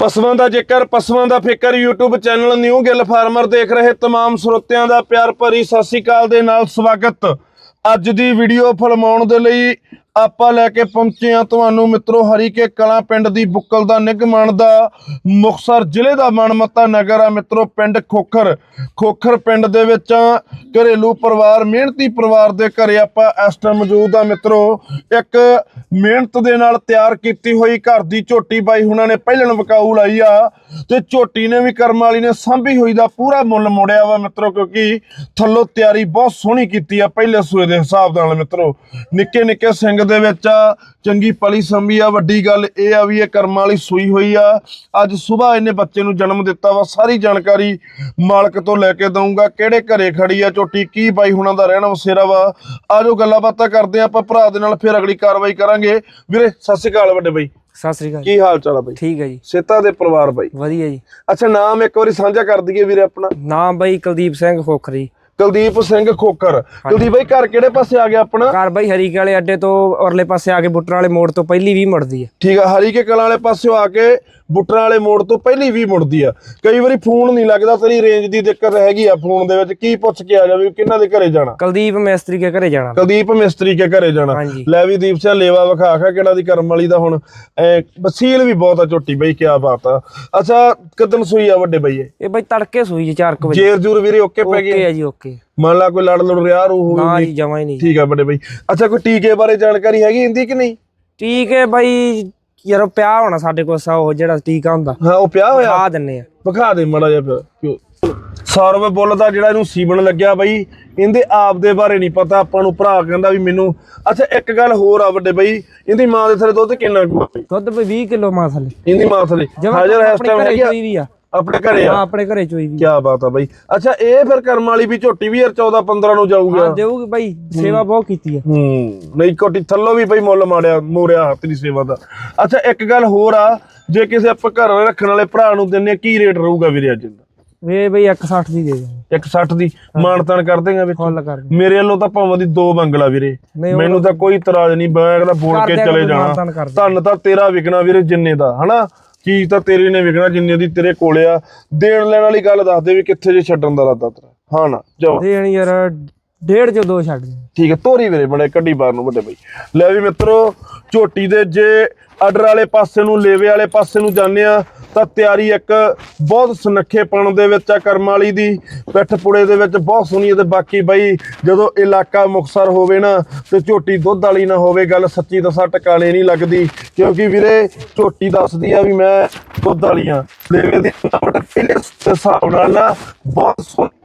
ਪਸ਼ੂਆਂ ਦਾ ਜ਼ਿਕਰ ਪਸ਼ੂਆਂ ਦਾ ਫਿਕਰ YouTube channel new Gill farmer ਦੇਖ ਰਹੇ तमाम ਸਰੋਤਿਆਂ ਦਾ ਪਿਆਰ ਭਰੀ ਸਤਿ ਸ੍ਰੀ ਅਕਾਲ ਦੇ ਨਾਲ ਸਵਾਗਤ ਅੱਜ ਦੀ ਵੀਡੀਓ ਫਿਲਮਾਉਣ ਦੇ ਲਈ ਆਪਾਂ ਲੈ ਕੇ ਪਹੁੰਚੇ ਹਾਂ ਤੁਹਾਨੂੰ ਮਿੱਤਰੋ ਹਰੀਕੇ ਕਲਾਂ ਪਿੰਡ ਦੀ ਬੁੱਕਲ ਦਾ ਨਿਗਮਣ ਦਾ। ਮੁਕਸਰ ਜ਼ਿਲ੍ਹੇ ਦਾ ਮਨਮੱਤਾ ਨਗਰ ਆ ਮਿੱਤਰੋ, ਪਿੰਡ ਖੋਖਰ। ਖੋਖਰ ਪਿੰਡ ਦੇ ਵਿੱਚ ਘਰੇਲੂ ਪਰਿਵਾਰ, ਮਿਹਨਤੀ ਪਰਿਵਾਰ ਦੇ ਘਰੇ ਆਪਾਂ ਇਸ ਟਾਈਮ ਮੌਜੂਦ ਆ ਮਿੱਤਰੋ। ਇੱਕ ਮਿਹਨਤ ਦੇ ਨਾਲ ਤਿਆਰ ਕੀਤੀ ਹੋਈ ਘਰ ਦੀ ਝੋਟੀ ਬਾਈ ਹੁਣਾਂ ਨੇ ਪਹਿਲਣ ਵਕਾਊ ਲਾਈ ਆ ਤੇ ਝੋਟੀ ਨੇ ਵੀ ਕਰਮ ਵਾਲੀ ਨੇ ਸਾਂਭੀ ਹੋਈ ਦਾ ਪੂਰਾ ਮੁੱਲ ਮੋੜਿਆ ਵਾ ਮਿੱਤਰੋ, ਕਿਉਂਕਿ ਥੱਲੋਂ ਤਿਆਰੀ ਬਹੁਤ ਸੋਹਣੀ ਕੀਤੀ ਆ ਪਹਿਲੇ ਸੂਏ ਦੇ ਹਿਸਾਬ ਨਾਲ ਮਿੱਤਰੋ। ਨਿੱਕੇ ਨਿੱਕੇ ਸਿੰਘ ਦੇ ਵਿੱਚ ਚੰਗੀ ਪਲੀ ਸੰਭੀ ਆ। ਵੱਡੀ ਗੱਲ ਇਹ ਆ ਵੀ ਇਹ ਕਰਮ ਵਾਲੀ ਸੂਈ ਹੋਈ ਆ। ਅੱਜ ਸਵੇਰ ਇਹਨੇ ਬੱਚੇ ਨੂੰ ਜਨਮ ਦਿੱਤਾ ਵਾ। ਸਾਰੀ ਜਾਣਕਾਰੀ ਮਾਲਕ ਤੋਂ ਲੈ ਕੇ ਦਊਂਗਾ। ਕਿਹੜੇ ਘਰੇ ਖੜੀ ਆ ਝੋਟੀ ਕੀ ਬਾਈ ਹੁਣਾਂ ਦਾ ਰਹਿਣਾ ਵਸੇਰਾ ਵਾ? ਆਜੋ ਗੱਲਾਂ ਬਾਤਾਂ ਕਰਦੇ ਆਪਾਂ ਭਰਾ ਦੇ ਨਾਲ ਫਿਰ ਅਗਲੀ ਕਾਰਵਾਈ ਕਰਾਂਗੇ। ਵੀਰੇ ਸਤਿ ਸ਼੍ਰੀ ਅਕਾਲ ਵੱਡੇ ਬਾਈ। ਸਤਿ ਸ੍ਰੀ ਅਕਾਲ ਕੀ ਹਾਲ ਚਾਲ ਆ ਬਾਈ? ਠੀਕ ਹੈ ਜੀ। ਸੇਤਾ ਦੇ ਪਰਿਵਾਰ ਬਾਈ। ਵਧੀਆ ਜੀ। ਅੱਛਾ ਨਾਮ ਇੱਕ ਵਾਰੀ ਸਾਂਝਾ ਕਰ ਦਈਏ ਵੀਰੇ ਆਪਣਾ। ਨਾਮ ਬਾਈ ਕੁਲਦੀਪ ਸਿੰਘ ਖੋਖਰੀ। ਕੁਲਦੀਪ ਸਿੰਘ ਖੋਕਰ ਕੁਲਦੀਪ ਬਾਈ ਘਰ ਕਿਹੜੇ ਪਾਸੇ ਆ ਗਿਆ ਆਪਣਾ? ਘਰ ਬਾਈ ਹਰੀਕੇ ਵਾਲੇ ਅੱਡੇ ਤੋਂ ਔਰਲੇ ਪਾਸੇ ਆ ਕੇ ਬੁੱਟਰ ਵਾਲੇ ਮੋੜ ਤੋਂ ਪਹਿਲੀ ਵੀ ਮੁੜਦੀ ਹੈ। ਠੀਕ ਆ ਹਰੀ ਕੇ ਕਲਾਂ ਵਾਲੇ ਪਾਸਿਓਂ ਆ ਕੇ ਬੁੱਟਰਾਂ ਵਾਲੇ ਮੋੜ ਤੋਂ ਪਹਿਲੀ ਵੀ ਮੁੜਦੀ ਆ। ਕਈ ਵਾਰੀ ਫੋਨ ਨਹੀਂ ਲੱਗਦਾ ਤੇਰੀ ਰੇਂਜ ਦੀ ਦਿੱਕਤ ਹੈਗੀ ਆ ਫੋਨ ਦੇ ਵਿੱਚ। ਕੀ ਪੁੱਛ ਕੇ ਆ ਜਾਵੇ ਕਿਹਨਾਂ ਦੇ ਘਰੇ ਜਾਣਾ? ਕੁਲਦੀਪ ਮਿਸਤਰੀ ਕੇ ਘਰੇ ਜਾਣਾ। ਕੁਲਦੀਪ ਮਿਸਤਰੀ ਕੇ ਘਰੇ ਜਾਣਾ। ਲੈ ਵੀ ਦੀਪ ਸਿੰਘ ਲੇਵਾ ਵਿਖਾ ਖਾ ਕਿਹੜਾ ਦੀ ਕਰਮ ਵਾਲੀ ਦਾ ਹੁਣ। ਐ ਵਸੀਲ ਵੀ ਬਹੁਤ ਆ ਝੋਟੀ ਬਈ ਕੀ ਬਾਤ ਆ। ਅੱਛਾ ਕਦਨ ਸੂਈ ਆ ਵੱਡੇ ਬਈ ਇਹ ਬਾਈ ਤੜਕੇ ਸੂਈ ਜੀ 4 ਵਜੇ। ਜੇਰ ਜੂਰ ਵੀਰੇ ਓਕੇ ਪੈ ਓਕੇ ਗਈ ਹੈ ਜੀ ਓਕੇ। ਮੰਨ ਲਾ ਕੋਈ ਲੜ ਲੜ ਰਿਹਾ ਰੂ ਨਾ ਹੋਵੇ ਜੀ ਜਮਾ ਹੀ ਨਹੀਂ। ਠੀਕ ਆ ਵੱਡੇ ਬਈ। ਅੱਛਾ ਕੋਈ ਟੀਕੇ ਬਾਰੇ ਜਾਣਕਾਰੀ ਹੈਗੀ ਇੰਦੀ ਕਿ ਨਹੀਂ? ਠੀਕ ਹੈ ਬਾਈ ਯਾਰ ਪਿਆ ਹੋਣਾ ਸਾਡੇ ਕੋਲ ਸਾ ਉਹ ਜਿਹੜਾ ਟੀਕਾ ਹੁੰਦਾ। ਹਾਂ ਉਹ ਪਿਆ ਹੋਇਆ? ਆ ਦਿੰਨੇ ਆ। ਵਿਖਾ ਦੇ ਮੜਾ ਜਿਹਾ ਫਿਰ ਕਿਉਂ? ਸੌਰਵ ਬੁੱਲ ਦਾ ਜਿਹੜਾ ਇਹਨੂੰ ਸੀਵਣ ਲੱਗਿਆ ਬਾਈ ਇਹਦੇ ਆਪ ਦੇ ਬਾਰੇ ਨਹੀਂ ਪਤਾ ਆਪਾਂ ਨੂੰ ਭਰਾ ਕਹਿੰਦਾ ਵੀ ਮੈਨੂੰ। ਅੱਛਾ ਇੱਕ ਗੱਲ ਹੋਰ ਆ ਵੱਡੇ ਬਾਈ ਇਹਦੀ ਮਾਂ ਦੇ ਥਲੇ ਦੁੱਧ ਕਿੰਨਾ ਕੁ ਆ? ਬਾਈ ਦੁੱਧ ਬਈ 20 ਕਿਲੋ ਮਾਂ ਥਲੇ ਇਹਦੀ ਮਾਂ ਥਲੇ। ਹਾਜ਼ਰ ਹੈ ਇਸ ਟਾਈਮ ਹੈਗੀ ਆ? ਆਪਣੇ ਘਰੇ ਹਾਂ ਆ ਆਪਣੇ ਘਰੇ ਚੋਈ ਵੀ। ਕੀ ਬਾਤ ਆ ਬਾਈ। ਅੱਛਾ ਇਹ ਫਿਰ ਕਰਮ ਵਾਲੀ ਵੀ ਝੋਟੀ ਵੀ ਯਾਰ 14 15 ਨੂੰ ਜਾਊਗਾ? ਹਾਂ ਦੇਊਗੀ ਬਾਈ ਸੇਵਾ ਬਹੁਤ ਕੀਤੀ ਆ। ਹੂੰ ਨਹੀਂ ਕੋਟੀ ਥੱਲੋਂ ਵੀ ਬਈ ਮੁੱਲ ਮਾੜਿਆ ਮੋਰਿਆ ਹੱਥ ਦੀ ਸੇਵਾ ਦਾ। ਅੱਛਾ ਇੱਕ ਗੱਲ ਹੋਰ ਆ ਜੇ ਕਿਸੇ ਆਪਾਂ ਘਰ ਰੱਖਣ ਵਾਲੇ ਭਰਾ ਨੂੰ ਦਿੰਨੇ ਕੀ ਰੇਟ ਰਹੂਗਾ ਵੀਰੇ ਅੱਜ ਦਾ? ਵੇ ਬਈ 160 ਦੀ ਦੇ ਦੇ 160 ਦੀ ਮਾਨਤਾਨ ਕਰ ਦੇਗਾ ਵਿੱਚ। ਫੁੱਲ ਕਰ ਦੇ ਮੇਰੇ ਵੱਲੋਂ ਤਾਂ ਭਾਵੇਂ ਦੀ ਦੋ ਬੰਗਲਾ ਵੀਰੇ। ਮੈਨੂੰ ਤਾਂ ਕੋਈ ਇਤਰਾਜ਼ ਨਹੀਂ ਮੈਂ ਕਹਿੰਦਾ ਬੋਲ ਕੇ ਚਲੇ ਜਾਣਾ। ਧੰਨ ਤਾਂ ਤੇਰਾ ਵਿਕਣਾ ਵੀਰੇ ਜਿੰਨੇ ਦਾ ਹਨਾ? ਚੀਜ਼ ਤਾਂ ਤੇਰੀ ਨੇ ਵਿਕਣਾ ਜਿੰਨੇ ਦੀ ਤੇਰੇ ਕੋਲੇ ਆ। ਦੇਣ ਲੈਣ ਵਾਲੀ ਗੱਲ ਦੱਸ ਦੇ ਵੀ ਕਿੱਥੇ ਜੇ ਛੱਡਣ ਦਾ ਇਰਾਦਾ ਤੇਰਾ। ਹਾਂ ਨਾ, ਜਾਓ। ਦੇਣ ਯਾਰ ਡੇਢ ਚੋਂ ਦੋ ਛੱਡ ਦੇ। ਠੀਕ ਹੈ ਤੋਰੀ ਵੀਰੇ ਬੜੇ ਕੱਢੀ ਬਾਹਰ ਨੂੰ ਵੱਡੇ ਬਈ। ਲੈ ਵੀ ਮਿੱਤਰੋ, ਝੋਟੀ ਦੇ ਜੇ ਅਡਰ ਵਾਲੇ ਪਾਸੇ ਨੂੰ, ਲੇਵੇ ਵਾਲੇ ਪਾਸੇ ਨੂੰ ਜਾਂਦੇ ਆ ਤਾਂ ਤਿਆਰੀ ਇੱਕ ਬਹੁਤ ਸੁਨੱਖੇਪਣ ਦੇ ਵਿੱਚ ਆ ਕਰਮ ਵਾਲੀ ਦੀ, ਪਿੱਠ ਪੁੜੇ ਦੇ ਵਿੱਚ ਬਹੁਤ ਸੋਹਣੀ ਹੈ ਤੇ ਬਾਕੀ ਬਈ, ਜਦੋਂ ਇਲਾਕਾ ਮੁਕਸਰ ਹੋਵੇ ਨਾ, ਤੇ ਝੋਟੀ ਦੁੱਧ ਵਾਲੀ ਨਾ ਹੋਵੇ, ਗੱਲ ਸੱਚੀ ਦੱਸਾਂ, ਟਿਕਾਣੇ ਨਹੀਂ ਲੱਗਦੀ, ਕਿਉਂਕਿ ਵੀਰੇ ਝੋਟੀ ਦੱਸਦੀ ਆ ਵੀ ਮੈਂ ਦੁੱਧ ਵਾਲੀ ਆ ਲੇਵੇ ਦੀ ਪਹਿਲੇ ਦੇ ਹਿਸਾਬ ਨਾਲ ਨਾ ਬਹੁਤ ਸੋਹਣੀ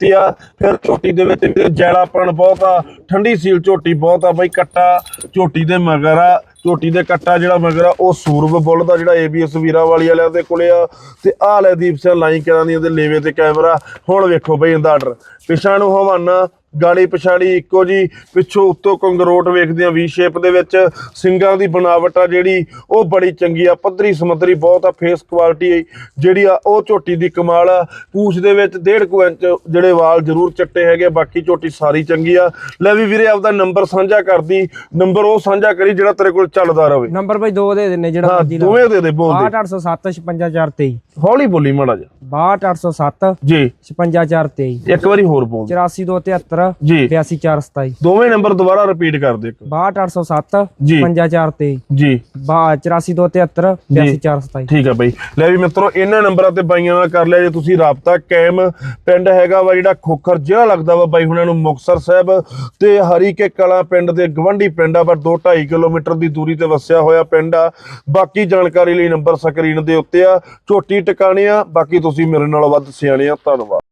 ਤੇ ਆ, ਫਿਰ ਝੋਟੀ ਦੇ ਵਿੱਚ ਜੈਲਾਪਣ ਬਹੁਤ ਆ, ਠੰਡੀ ਸੀਲ ਝੋਟੀ ਬਹੁਤ ਆ ਬਈ ਕੱਟਾ, ਝੋਟੀ ਦੇ ਮਗਰ ਆ, ਝੋਟੀ ਦੇ ਕੱਟਾ ਜਿਹੜਾ ਮਗਰ ਆ, ਉਹ ਸੂਰਬ ਬੁੱਲ ਦਾ ਜਿਹੜਾ ਏਬੀਐਸ ਵੀਰਾ ਵਾਲੀ ਵਾਲਿਆਂ ਦੇ ਕੋਲੇ ਆ, ਤੇ ਆਹ ਲੈ ਦੀਪ ਸਿੰਘ ਲਾਈਨ ਕਰਾਂ ਦੀ ਉਹਦੇ ਲੇਵੇ ਤੇ ਕੈਮਰਾ, ਹੁਣ ਵੇਖੋ ਬਈ ਇਹਦਾ ਆਰਡਰ ਪਿਛਾਂ ਨੂੰ ਹਵਾਨਾ ਗਾੜੀ ਪਛਾੜੀ ਇੱਕੋ ਜੀ ਪਿੱਛੋਂ ਉੱਤੋਂ ਕੰਗਰੋਟ ਵੇਖਦੇ ਆ ਵੀ ਸ਼ੇਪ ਦੇ ਵਿੱਚ ਸਿੰਗਾਂ ਦੀ ਬਣਾਵਟ ਆ ਜਿਹੜੀ ਉਹ ਬੜੀ ਚੰਗੀ ਆ ਪੱਧਰੀ ਸਮੱਧਰੀ ਬਹੁਤ ਆ ਫੇਸ ਕੁਆਲਿਟੀ ਜਿਹੜੀ ਆ ਉਹ ਝੋਟੀ ਦੀ ਕਮਾਲ ਆ। ਪੂਛ ਦੇ ਵਿੱਚ 1.5 ਕੁ ਇੰਚ ਜਿਹੜੇ ਵਾਲ ਜ਼ਰੂਰ ਚੱਟੇ ਹੈਗੇ ਬਾਕੀ ਝੋਟੀ ਸਾਰੀ ਚੰਗੀ ਆ। ਲੈ ਵੀ ਵੀਰੇ ਆਪਦਾ ਨੰਬਰ ਸਾਂਝਾ ਕਰਦੀ ਨੰਬਰ ਉਹ ਸਾਂਝਾ ਕਰੀ ਜਿਹੜਾ ਤੇਰੇ ਕੋਲ ਚੱਲਦਾ ਰਵੇ। ਨੰਬਰ ਬਈ ਦੋ ਦੇ ਦਿੰਨੇ ਜਿਹੜਾ ਮਰਜ਼ੀ ਲਾ। ਦੋਵੇਂ ਦੇ ਦੇ ਬੋਲ ਦੇ। 68807 56423 ਹੌਲੀ ਬੋਲੀ ਮਾੜਾ ਜਿਹਾ। 62807 ਜੀ। 56423 ਇੱਕ ਵਾਰੀ ਹੋਰ ਬੋਲ ਦੇ। 84273 ਜੀ। 82427 ਦੋਵੇਂ ਨੰਬਰ ਦੁਬਾਰਾ ਰਿਪੀਟ ਕਰ ਦੇ ਇੱਕ। 62807 ਜੀ। 56423 ਜੀ। 84273 82427 ਠੀਕ ਹੈ ਬਈ। ਲੈ ਵੀ ਮਿੱਤਰੋ ਇਹਨਾਂ ਨੰਬਰਾਂ ਤੇ ਬਾਈਆਂ ਨਾਲ ਕਰ ਲਿਆ ਜੇ ਤੁਸੀਂ ਰਾਬਤਾ। ਕਾਇਮ ਪਿੰਡ ਹੈਗਾ ਵਾ ਜਿਹੜਾ ਖੋਖਰ ਜ਼ਿਲ੍ਹਾ ਲੱਗਦਾ ਵਾ ਬਾਈ ਹੁਣਾਂ ਨੂੰ ਮੁਕਤਸਰ ਸਾਹਿਬ ਤੇ ਹਰੀਕੇ ਕਲਾ ਪਿੰਡ ਦੇ ਗਵੰਡੀ ਪਿੰਡ ਆ ਪਰ 2.5 ਕਿਲੋਮੀਟਰ ਦੀ ਦੂਰੀ ਤੇ ਵਸਿਆ ਹੋਇਆ ਪਿੰਡ ਆ। ਬਾਕੀ ਜਾਣਕਾਰੀ ਲਈ ਨੰਬਰ ਸਕਰੀਨ ਦੇ ਉੱਤੇ ਆ। ਝੋਟੀ ਟਿਕਾਣੇ ਆ। ਬਾਕੀ ਤੁਸੀਂ ਮੇਰੇ ਨਾਲੋਂ ਵੱਧ ਸਿਆਣੇ ਆ। ਧੰਨਵਾਦ।